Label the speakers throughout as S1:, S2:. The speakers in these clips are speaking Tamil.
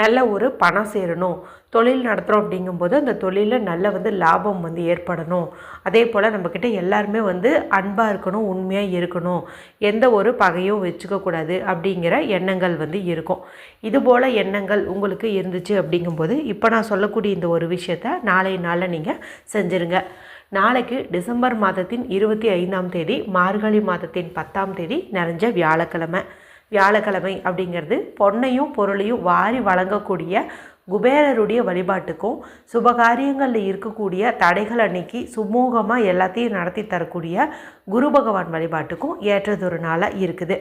S1: நல்ல ஒரு பணம் சேரணும். தொழில் நடத்துகிறோம் அப்படிங்கும்போது அந்த தொழிலில் நல்ல வந்து லாபம் வந்து ஏற்படணும். அதே போல் நம்மக்கிட்ட எல்லாருமே வந்து அன்பாக இருக்கணும் உண்மையாக இருக்கணும். எந்த ஒரு பகையும் வச்சுக்கக்கூடாது அப்படிங்கிற எண்ணங்கள் வந்து இருக்கும். இதுபோல் எண்ணங்கள் உங்களுக்கு இருந்துச்சு அப்படிங்கும்போது இப்போ நான் சொல்லக்கூடிய இந்த ஒரு விஷயத்த நாளைய நாளில் நீங்கள் செஞ்சுருங்க. நாளைக்கு டிசம்பர் மாதத்தின் இருபத்தி ஐந்தாம் தேதி மார்கழி மாதத்தின் பத்தாம் தேதி நிறைஞ்ச வியாழக்கிழமை. வியாழக்கிழமை அப்படிங்கிறது பொன்னையும் பொருளையும் வாரி வழங்கக்கூடிய குபேரருடைய வழிபாட்டுக்கும் சுபகாரியங்களில் இருக்கக்கூடிய தடைகள் அன்னைக்கு சுமூகமாக எல்லாத்தையும் நடத்தி தரக்கூடிய குரு பகவான் வழிபாட்டுக்கும் ஏற்றதொரு நாளாக இருக்குது.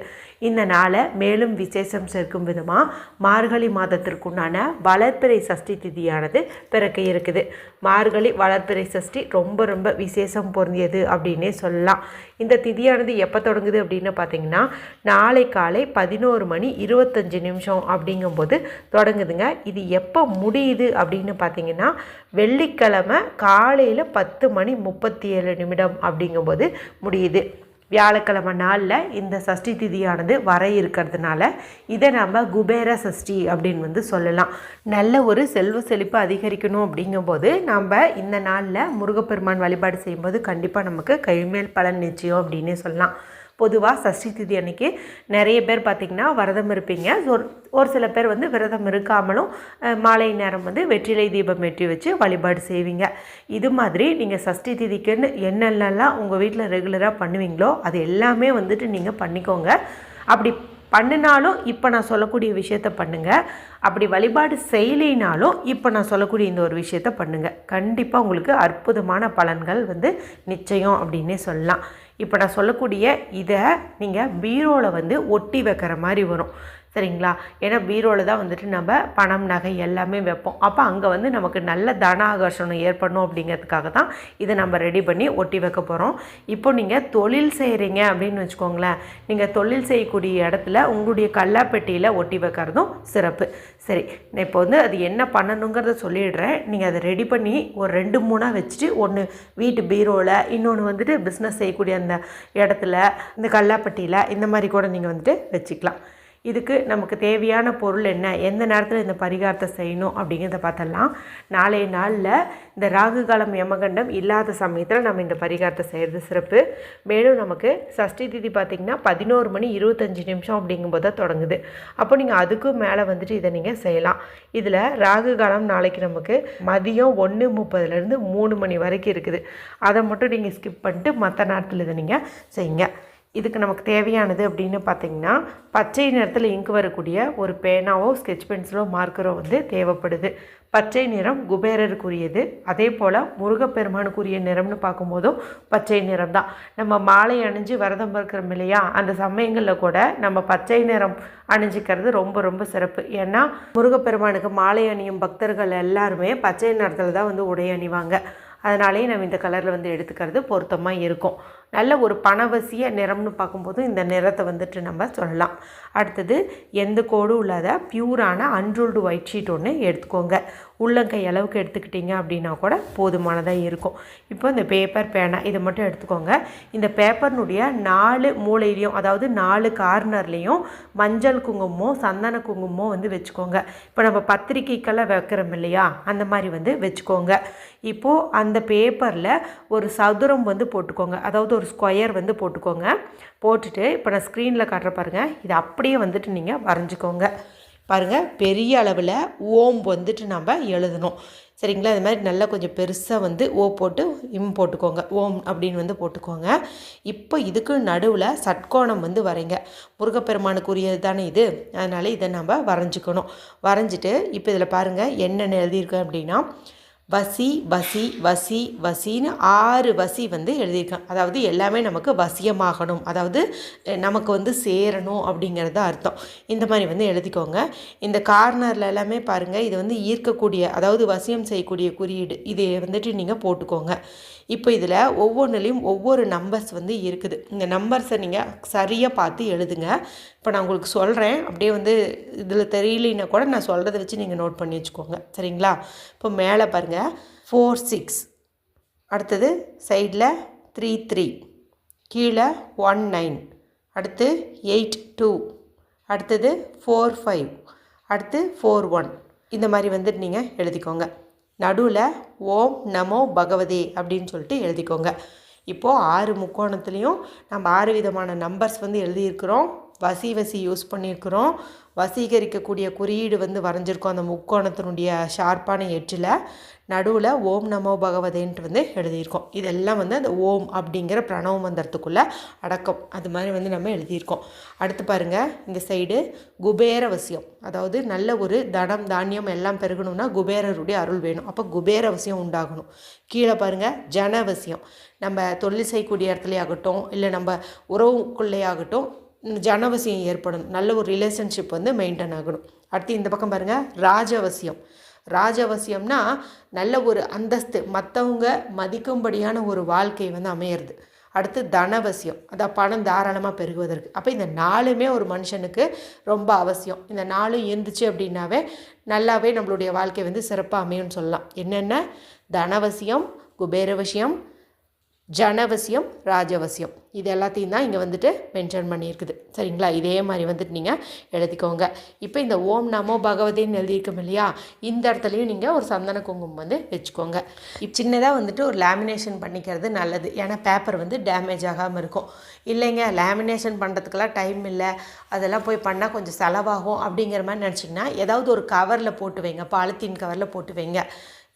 S1: இந்த நாளை மேலும் விசேஷம் சேர்க்கும் விதமாக மார்கழி மாதத்திற்குண்டான வளர்ப்பிறை சஷ்டி திதியானது பிறக்க இருக்குது. மார்கழி வளர்ப்பிறை சஷ்டி ரொம்ப ரொம்ப விசேஷம் பொருந்தியது அப்படின்னே சொல்லலாம். இந்த திதியானது எப்போ தொடங்குது அப்படின்னு பார்த்தீங்கன்னா நாளை காலை பதினோரு மணி இருபத்தஞ்சு நிமிஷம் அப்படிங்கும்போது தொடங்குதுங்க. இது எப்போ முடியுது அப்படின்னு பார்த்தீங்கன்னா வெள்ளிக்கிழமை காலையில் பத்து மணி முப்பத்தி ஏழு நிமிடம் அப்படிங்கும்போது முடியுது. வியாழக்கிழமை நாளில் இந்த சஷ்டி திதியானது வர இருக்கிறதுனால இதை நம்ம குபேர சஷ்டி அப்படின்னு வந்து சொல்லலாம். நல்ல ஒரு செல்வ செழிப்பு அதிகரிக்கணும் அப்படிங்கும்போது நம்ம இந்த நாளில் முருகப்பெருமான் வழிபாடு செய்யும்போது கண்டிப்பாக நமக்கு கைமேல் பலன் நிச்சயம் அப்படின்னே சொல்லலாம். பொதுவாக சஷ்டி திதி அன்னைக்கு நிறைய பேர் பார்த்திங்கன்னா விரதம் இருப்பீங்க. ஒரு ஒரு சில பேர் வந்து விரதம் இருக்காமலும் மாலை நேரம் வந்து வெற்றிலை தீபம் ஏற்றி வச்சு வழிபாடு செய்வீங்க. இது மாதிரி நீங்கள் சஷ்டி திதிக்குன்னு என்னென்னலாம் உங்கள் வீட்டில் ரெகுலராக பண்ணுவீங்களோ அது எல்லாமே வந்துட்டு நீங்கள் பண்ணிக்கோங்க. அப்படி பண்ணினாலும் இப்போ நான் சொல்லக்கூடிய விஷயத்த பண்ணுங்கள் அப்படி வழிபாடு செய்யலினாலும் இப்போ நான் சொல்லக்கூடிய இந்த ஒரு விஷயத்த பண்ணுங்கள் கண்டிப்பாக உங்களுக்கு அற்புதமான பலன்கள் வந்து நிச்சயம் அப்படின்னே சொல்லலாம். இப்போ நான் சொல்லக்கூடிய இதை நீங்கள் பீரோவில் வந்து ஒட்டி வைக்கிற மாதிரி வரும். சரிங்களா? ஏன்னா பீரோவில் தான் வந்துட்டு நம்ம பணம் நகை எல்லாமே வைப்போம். அப்போ அங்கே வந்து நமக்கு நல்ல தன ஆகர்ஷணம் ஏற்படணும் அப்படிங்கிறதுக்காக தான் இதை நம்ம ரெடி பண்ணி ஒட்டி வைக்க போகிறோம் இப்போ நீங்கள் தொழில் செய்கிறீங்க அப்படின்னு வச்சுக்கோங்களேன். நீங்கள் தொழில் செய்யக்கூடிய இடத்துல உங்களுடைய கல்லாப்பெட்டியில் ஒட்டி வைக்கிறதும் சிறப்பு. சரி நான் இப்போ வந்து அது என்ன பண்ணணுங்கிறத சொல்லிடுறேன். நீங்கள் அதை ரெடி பண்ணி ஒரு ரெண்டு மூணாக வச்சுட்டு ஒன்று வீட்டு பீரோவில் இன்னொன்று வந்துட்டு பிஸ்னஸ் செய்யக்கூடிய அந்த இடத்துல இந்த கல்லாப்பட்டியில் இந்த மாதிரி கூட நீங்கள் வந்துட்டு வச்சுக்கலாம். இதுக்கு நமக்கு தேவையான பொருள் என்ன? எந்த நேரத்தில் இந்த பரிகாரத்தை செய்யணும் அப்படிங்கிறத பார்த்தலாம் நாளைய நாளில் இந்த ராகு காலம் யமகண்டம் இல்லாத சமயத்தில் நம்ம இந்த பரிகாரத்தை செய்கிறது சிறப்பு. மேலும் நமக்கு சஷ்டி திதி பார்த்திங்கன்னா பதினோரு மணி இருபத்தஞ்சி நிமிஷம் அப்படிங்கும்போது தான் தொடங்குது. அப்போ நீங்கள் அதுக்கும் மேலே வந்துட்டு இதை நீங்கள் செய்யலாம். இதில் ராகு காலம் நாளைக்கு நமக்கு மதியம் ஒன்று முப்பதுலேருந்து மூணு மணி வரைக்கும் இருக்குது. அதை மட்டும் நீங்கள் ஸ்கிப் பண்ணிட்டு மற்ற நேரத்தில் இதை நீங்கள் செய்யுங்க. இதுக்கு நமக்கு தேவையானது அப்படின்னு பார்த்தீங்கன்னா பச்சை நிறத்தில் இங்கு வரக்கூடிய ஒரு பேனாவோ ஸ்கெட்ச் பென்சிலோ மார்க்கரோ வந்து தேவைப்படுது. பச்சை நிறம் குபேரருக்குரியது. அதே போல் முருகப்பெருமானுக்குரிய நிறம்னு பார்க்கும்போதும் பச்சை நிறம் தான் நம்ம மாலை அணிஞ்சு விரதம் இருக்கிறோம் இல்லையா? அந்த சமயங்களில் கூட நம்ம பச்சை நிறம் அணிஞ்சிக்கிறது ரொம்ப ரொம்ப சிறப்பு. ஏன்னா முருகப்பெருமானுக்கு மாலை அணியும் பக்தர்கள் எல்லாருமே பச்சை நிறத்தில் தான் வந்து உடை அணிவாங்க. அதனாலேயே நம்ம இந்த கலரில் வந்து எடுத்துக்கிறது பொருத்தமாக இருக்கும். நல்ல ஒரு பணவசிய நிறம்னு பார்க்கும்போது இந்த நிறத்தை வந்துட்டு நம்ம சொல்லலாம். அடுத்தது எந்த கோடும் இல்லாத பியூரான அன்ரூல்டு ஒயிட் ஷீட் ஒன்று எடுத்துக்கோங்க. உள்ளங்கை அளவுக்கு எடுத்துக்கிட்டிங்க அப்படின்னா கூட போதுமானதாக இருக்கும். இப்போ இந்த பேப்பர் பேனா இதை மட்டும் எடுத்துக்கோங்க. இந்த பேப்பர்னுடைய நாலு மூலையிலையும் அதாவது நாலு கார்னர்லேயும் மஞ்சள் குங்குமமோ சந்தன குங்குமமோ வந்து வச்சுக்கோங்க. இப்போ நம்ம பத்திரிக்கைக்கெல்லாம் வைக்கிறோம் இல்லையா? அந்த மாதிரி வந்து வச்சுக்கோங்க. இப்போது அந்த பேப்பரில் ஒரு சதுரம் வந்து போட்டுக்கோங்க. அதாவது ஒரு ஸ்கொயர் வந்து போட்டுக்கோங்க. போட்டுட்டு இப்போ நான் ஸ்க்ரீனில் காட்டுற பாருங்கள் இது அப்படியே வந்துட்டு நீங்கள் வரைஞ்சிக்கோங்க. பாருங்கள் பெரிய அளவில் ஓம் வந்துட்டு நம்ம எழுதணும். சரிங்களா? இது மாதிரி நல்லா கொஞ்சம் பெருசாக வந்து ஓ போட்டு இம் போட்டுக்கோங்க. ஓம் அப்படின்னு வந்து போட்டுக்கோங்க. இப்போ இதுக்கு நடுவில் சட்கோணம் வந்து வரைங்க. முருகப்பெருமானுக்குரியது தானே இது. அதனால் இதை நம்ம வரைஞ்சிக்கணும். வரைஞ்சிட்டு இப்போ இதில் பாருங்கள் என்னென்ன எழுதியிருக்கேன் அப்படின்னா வசி வசி வசி வசின்னு ஆறு வசி வந்து எழுதியிருக்கேன் அதாவது எல்லாமே நமக்கு வசியமாகணும். அதாவது நமக்கு வந்து சேரணும் அப்படிங்கிறது அர்த்தம். இந்த மாதிரி வந்து எழுதிக்கோங்க. இந்த கார்னரில் எல்லாமே பாருங்கள் இது வந்து ஈர்க்கக்கூடிய அதாவது வசியம் செய்யக்கூடிய குறியீடு. இதை வந்துட்டு நீங்கள் போட்டுக்கோங்க. இப்போ இதில் ஒவ்வொன்றுலேயும் ஒவ்வொரு நம்பர்ஸ் வந்து இருக்குது. இந்த நம்பர்ஸை நீங்கள் சரியாக பார்த்து எழுதுங்க. இப்போ நான் உங்களுக்கு சொல்கிறேன் அப்படியே வந்து இதில் தெரியலைன்னா கூட நான் சொல்கிறத வச்சு நீங்கள் நோட் பண்ணி வச்சுக்கோங்க. சரிங்களா? இப்போ மேலே பாருங்கள் ஃபோர் சிக்ஸ் அடுத்தது சைடில் த்ரீ த்ரீ கீழே ஒன் நைன் அடுத்து எயிட் டூ அடுத்தது ஃபோர் ஃபைவ் அடுத்து ஃபோர் ஒன் இந்த மாதிரி வந்துட்டு நீங்கள் எழுதிக்கோங்க. நடுவில் ஓம் நமோ பகவதே அப்படின்னு சொல்லிட்டு எழுதிக்கோங்க. இப்போது ஆறு முக்கோணத்துலேயும் நம்ம ஆறு விதமான நம்பர்ஸ் வந்து எழுதியிருக்கிறோம். வசி வசி யூஸ் பண்ணியிருக்கிறோம். வசீகரிக்கக்கூடிய குறியீடு வந்து வரைஞ்சிருக்கோம். அந்த முக்கோணத்தினுடைய ஷார்ப்பான எட்ஜில் நடுவில் ஓம் நமோ பகவதேன்ட்டு வந்து எழுதியிருக்கோம். இதெல்லாம் வந்து அந்த ஓம் அப்படிங்கிற பிரணவ மந்திரத்துக்குள்ளே அடக்கம். அது மாதிரி வந்து நம்ம எழுதியிருக்கோம். அடுத்து பாருங்கள் இந்த சைடு குபேர வசியம். அதாவது நல்ல ஒரு தனம் தானியம் எல்லாம் பெருகணும்னா குபேரருடைய அருள் வேணும். அப்போ குபேர வசியம் உண்டாகணும். கீழே பாருங்கள் ஜனவசியம். நம்ம தொழில் செய்யக்கூடிய இடத்துலையாகட்டும் இல்லை நம்ம உறவுக்குள்ளேயாகட்டும் ஜனவசியம் ஏற்படணும். நல்ல ஒரு ரிலேஷன்ஷிப் வந்து மெயின்டைன் ஆகணும். அடுத்து இந்த பக்கம் பாருங்கள் ராஜவசியம். ராஜவசியம்னா நல்ல ஒரு அந்தஸ்து மற்றவங்க மதிக்கும்படியான ஒரு வாழ்க்கை வந்து அமையிறது. அடுத்து தனவசியம் அதான் பணம் தாராளமாக பெருகுவதற்கு. அப்போ இந்த நாலுமே ஒரு மனுஷனுக்கு ரொம்ப அவசியம். இந்த நாளும் இருந்துச்சு அப்படின்னாவே நல்லாவே நம்மளுடைய வாழ்க்கை வந்து சிறப்பாக அமையும்னு சொல்லலாம். என்னென்ன? தனவசியம் குபேரவசியம் ஜனவசியம் ராஜவசியம். இது எல்லாத்தையும் தான் இங்கே வந்துட்டு மென்ஷன் பண்ணியிருக்குது. சரிங்களா? இதே மாதிரி வந்துட்டு நீங்கள் எழுதிக்கோங்க. இப்போ இந்த ஓம் நமோ பகவதேன்னு எழுதியிருக்கோம் இல்லையா? இந்த இடத்துலையும் நீங்கள் ஒரு சந்தன குங்குமம் வந்து வச்சுக்கோங்க. இப்போ சின்னதாக வந்துட்டு ஒரு லேமினேஷன் பண்ணிக்கிறது நல்லது. ஏன்னா பேப்பர் வந்து டேமேஜ் ஆகாமல் இருக்கும். இல்லைங்க லேமினேஷன் பண்ணுறதுக்கெல்லாம் டைம் இல்லை. அதெல்லாம் போய் பண்ணால் கொஞ்சம் செலவாகும் அப்படிங்கிற மாதிரி நினச்சிங்கன்னா ஏதாவது ஒரு கவரில் போட்டு வைங்க. பாலித்தீன் கவரில் போட்டு வைங்க.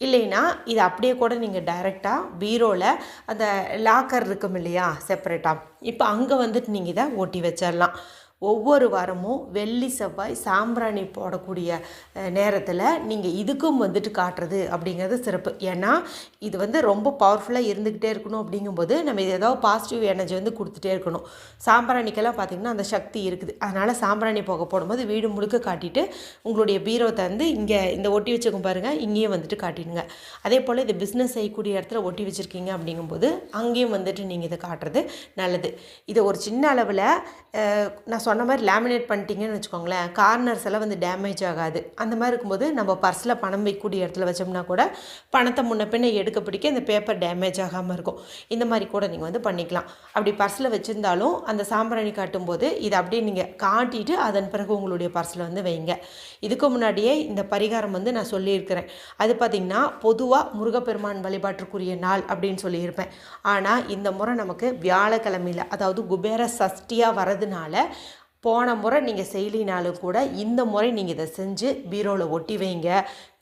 S1: இல்லைன்னா இது அப்படியே கூட நீங்கள் டைரெக்டாக பீரோவில் அந்த லாக்கர் இருக்கும் இல்லையா செப்பரேட்டாக இப்போ அங்கே வந்துட்டு நீங்கள் இதை ஒட்டி வச்சிடலாம் ஒவ்வொரு வாரமும் வெள்ளி செவ்வாய் சாம்பிராணி போடக்கூடிய நேரத்தில் நீங்கள் இதுக்கும் வந்துட்டு காட்டுறது அப்படிங்கிறது சிறப்பு. ஏன்னா இது வந்து ரொம்ப பவர்ஃபுல்லாக இருந்துக்கிட்டே இருக்கணும் அப்படிங்கும்போது நம்ம இது ஏதாவது பாசிட்டிவ் எனர்ஜி வந்து கொடுத்துட்டே இருக்கணும். சாம்பிராணிக்கெல்லாம் பார்த்திங்கன்னா அந்த சக்தி இருக்குது. அதனால் சாம்பிராணி போக போடும்போது வீடு முழுக்க காட்டிட்டு உங்களுடைய பீரோ தந்து இங்கே இந்த ஒட்டி வச்சுக்கும் பாருங்கள் இங்கேயும் வந்துட்டு காட்டிடுங்க. அதே போல் இது பிஸ்னஸ் செய்யக்கூடிய இடத்துல ஒட்டி வச்சுருக்கீங்க அப்படிங்கும்போது அங்கேயும் வந்துட்டு நீங்கள் இதை காட்டுறது நல்லது. இதை ஒரு சின்ன அளவில் நான் சொன்ன மாதிரி லேமினேட் பண்ணிட்டீங்கன்னு வச்சுக்கோங்களேன் கார்னர்ஸ் எல்லாம் வந்து டேமேஜ் ஆகாது. அந்த மாதிரி இருக்கும்போது நம்ம பர்ஸில் பணம் வைக்கக்கூடிய இடத்துல வச்சோம்னா கூட பணத்தை முன்ன பின்ன எடுக்க பிடிக்க இந்த பேப்பர் டேமேஜ் ஆகாமல் இருக்கும். இந்த மாதிரி கூட நீங்கள் வந்து பண்ணிக்கலாம். அப்படி பர்ஸில் வச்சுருந்தாலும் அந்த சாம்பிராணி காட்டும்போது இதை அப்படியே நீங்கள் காட்டிட்டு அதன் பிறகு உங்களுடைய பர்ஸில் வந்து வைங்க. இதுக்கு முன்னாடியே இந்த பரிகாரம் வந்து நான் சொல்லியிருக்கிறேன். அது பார்த்திங்கன்னா பொதுவாக முருகப்பெருமான் வழிபாட்டுக்குரிய நாள் அப்படின்னு சொல்லியிருப்பேன். ஆனால் இந்த முறை நமக்கு வியாழக்கிழமையில் அதாவது குபேர சஷ்டியாக வரதுனால போன முறை நீங்கள் செய்யலினாலும் கூட இந்த முறை நீங்கள் இதை செஞ்சு பீரோவில் ஒட்டி வைங்க.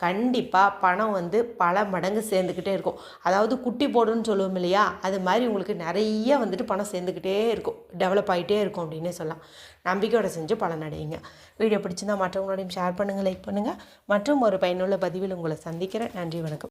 S1: கண்டிப்பாக பணம் வந்து பல மடங்கு சேர்ந்துக்கிட்டே இருக்கும். அதாவது குட்டி போடுன்னு சொல்லுவோம் இல்லையா? அது மாதிரி உங்களுக்கு நிறைய வந்துட்டு பணம் சேர்ந்துக்கிட்டே இருக்கும். டெவலப் ஆகிட்டே இருக்கும் அப்படின்னே சொல்லலாம். நம்பிக்கையோட செஞ்சு பலனடையுங்க வீடியோ பிடிச்சிருந்தா மற்றவங்களோடையும் ஷேர் பண்ணுங்கள் லைக் பண்ணுங்கள் மற்றும் ஒரு பயனுள்ள பதிவில் உங்களை சந்திக்கிறேன். நன்றி வணக்கம்.